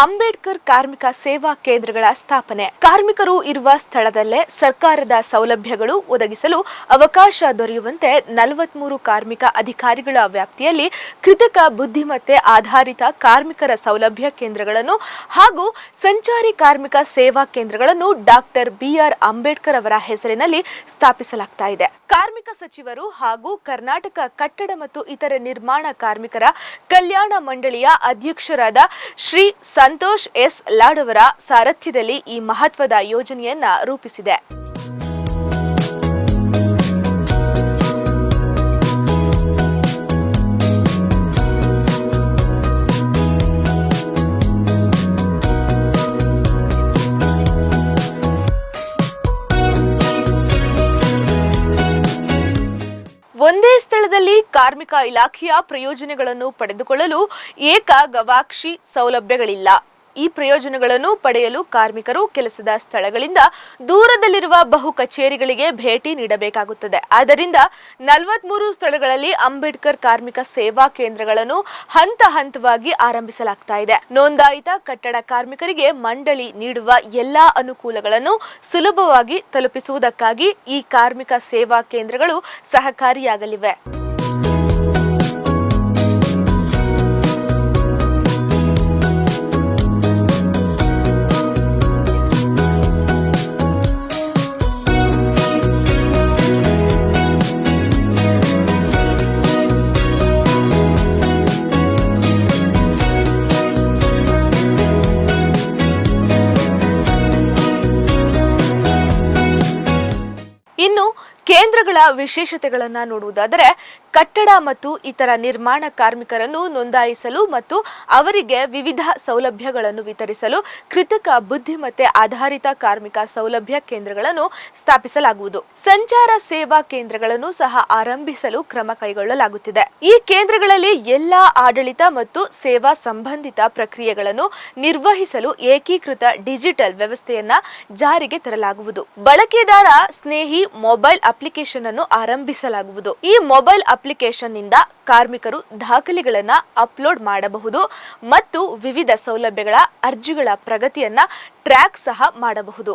ಅಂಬೇಡ್ಕರ್ ಕಾರ್ಮಿಕ ಸೇವಾ ಕೇಂದ್ರಗಳ ಸ್ಥಾಪನೆ. ಕಾರ್ಮಿಕರು ಇರುವ ಸ್ಥಳದಲ್ಲೇ ಸರ್ಕಾರದ ಸೌಲಭ್ಯಗಳು ಒದಗಿಸಲು ಅವಕಾಶ ದೊರೆಯುವಂತೆ ನಲವತ್ಮೂರು ಕಾರ್ಮಿಕ ಅಧಿಕಾರಿಗಳ ವ್ಯಾಪ್ತಿಯಲ್ಲಿ ಕೃತಕ ಬುದ್ಧಿಮತ್ತೆ ಆಧಾರಿತ ಕಾರ್ಮಿಕರ ಸೌಲಭ್ಯ ಕೇಂದ್ರಗಳನ್ನು ಹಾಗೂ ಸಂಚಾರಿ ಕಾರ್ಮಿಕ ಸೇವಾ ಕೇಂದ್ರಗಳನ್ನು ಡಾಕ್ಟರ್ ಬಿಆರ್ ಅಂಬೇಡ್ಕರ್ ಅವರ ಹೆಸರಿನಲ್ಲಿ ಸ್ಥಾಪಿಸಲಾಗ್ತಾ ಇದೆ. ಕಾರ್ಮಿಕ ಸಚಿವರು ಹಾಗೂ ಕರ್ನಾಟಕ ಕಟ್ಟಡ ಮತ್ತು ಇತರ ನಿರ್ಮಾಣ ಕಾರ್ಮಿಕರ ಕಲ್ಯಾಣ ಮಂಡಳಿಯ ಅಧ್ಯಕ್ಷರಾದ ಶ್ರೀ ಸಂತೋಷ್ ಎಸ್ ಲಾಡವರ ಸಾರಥ್ಯದಲ್ಲಿ ಈ ಮಹತ್ವದ ಯೋಜನೆಯನ್ನ ರೂಪಿಸಿದೆ. ಸ್ಥಳದಲ್ಲಿ ಕಾರ್ಮಿಕ ಇಲಾಖೆಯ ಪ್ರಯೋಜನಗಳನ್ನು ಪಡೆದುಕೊಳ್ಳಲು ಏಕ ಗವಾಕ್ಷಿ ಸೌಲಭ್ಯಗಳಿಲ್ಲ. ಈ ಪ್ರಯೋಜನಗಳನ್ನು ಪಡೆಯಲು ಕಾರ್ಮಿಕರು ಕೆಲಸದ ಸ್ಥಳಗಳಿಂದ ದೂರದಲ್ಲಿರುವ ಬಹು ಕಚೇರಿಗಳಿಗೆ ಭೇಟಿ ನೀಡಬೇಕಾಗುತ್ತದೆ. ಆದ್ದರಿಂದ ನಲವತ್ಮೂರು ಸ್ಥಳಗಳಲ್ಲಿ ಅಂಬೇಡ್ಕರ್ ಕಾರ್ಮಿಕ ಸೇವಾ ಕೇಂದ್ರಗಳನ್ನು ಹಂತ ಹಂತವಾಗಿ ಆರಂಭಿಸಲಾಗ್ತಾ ಇದೆ. ನೋಂದಾಯಿತ ಕಟ್ಟಡ ಕಾರ್ಮಿಕರಿಗೆ ಮಂಡಳಿ ನೀಡುವ ಎಲ್ಲಾ ಅನುಕೂಲಗಳನ್ನು ಸುಲಭವಾಗಿ ತಲುಪಿಸುವುದಕ್ಕಾಗಿ ಈ ಕಾರ್ಮಿಕ ಸೇವಾ ಕೇಂದ್ರಗಳು ಸಹಕಾರಿಯಾಗಲಿವೆ. ಇನ್ನು ಕೇಂದ್ರಗಳ ವಿಶೇಷತೆಗಳನ್ನ ನೋಡುವುದಾದರೆ ಕಟ್ಟಡ ಮತ್ತು ಇತರ ನಿರ್ಮಾಣ ಕಾರ್ಮಿಕರನ್ನು ನೋಂದಾಯಿಸಲು ಮತ್ತು ಅವರಿಗೆ ವಿವಿಧ ಸೌಲಭ್ಯಗಳನ್ನು ವಿತರಿಸಲು ಕೃತಕ ಬುದ್ಧಿಮತ್ತೆ ಆಧಾರಿತ ಕಾರ್ಮಿಕ ಸೌಲಭ್ಯ ಕೇಂದ್ರಗಳನ್ನು ಸ್ಥಾಪಿಸಲಾಗುವುದು. ಸಂಚಾರ ಸೇವಾ ಕೇಂದ್ರಗಳನ್ನು ಸಹ ಆರಂಭಿಸಲು ಕ್ರಮ ಕೈಗೊಳ್ಳಲಾಗುತ್ತಿದೆ. ಈ ಕೇಂದ್ರಗಳಲ್ಲಿ ಎಲ್ಲಾ ಆಡಳಿತ ಮತ್ತು ಸೇವಾ ಸಂಬಂಧಿತ ಪ್ರಕ್ರಿಯೆಗಳನ್ನು ನಿರ್ವಹಿಸಲು ಏಕೀಕೃತ ಡಿಜಿಟಲ್ ವ್ಯವಸ್ಥೆಯನ್ನ ಜಾರಿಗೆ ತರಲಾಗುವುದು. ಬಳಕೆದಾರ, ಸ್ನೇಹಿ, ಮೊಬೈಲ್ ಅಪ್ಲಿಕೇಶನ್ ಅನ್ನು ಆರಂಭಿಸಲಾಗುವುದು. ಈ ಮೊಬೈಲ್ ಅಪ್ಲಿಕೇಶನ್ನಿಂದ ಕಾರ್ಮಿಕರು ದಾಖಲೆಗಳನ್ನ ಅಪ್ಲೋಡ್ ಮಾಡಬಹುದು ಮತ್ತು ವಿವಿಧ ಸೌಲಭ್ಯಗಳ ಅರ್ಜಿಗಳ ಪ್ರಗತಿಯನ್ನ ಟ್ರ್ಯಾಕ್ ಸಹ ಮಾಡಬಹುದು.